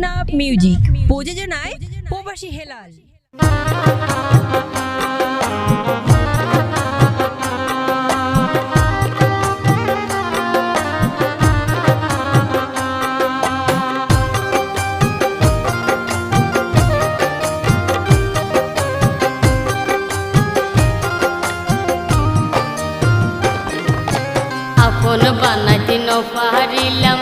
Teknaf music প্রযোজনায় প্রবাসী হেলাল আপন বানাতে ন পারিলাম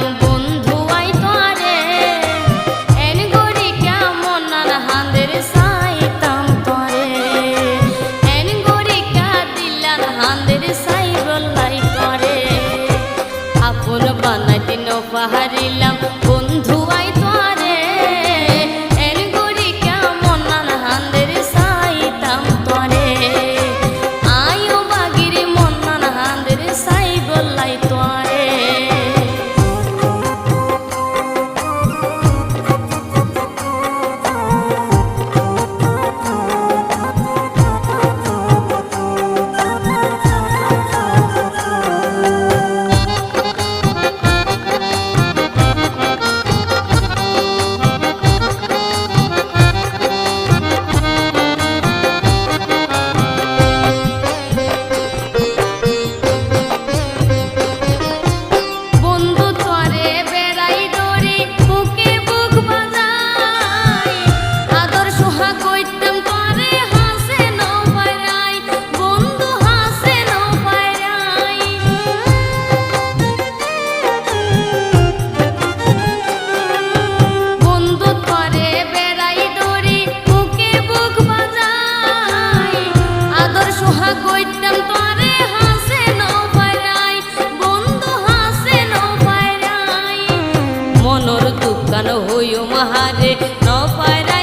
মনর তুকান হইও মহারে। ন পায়রা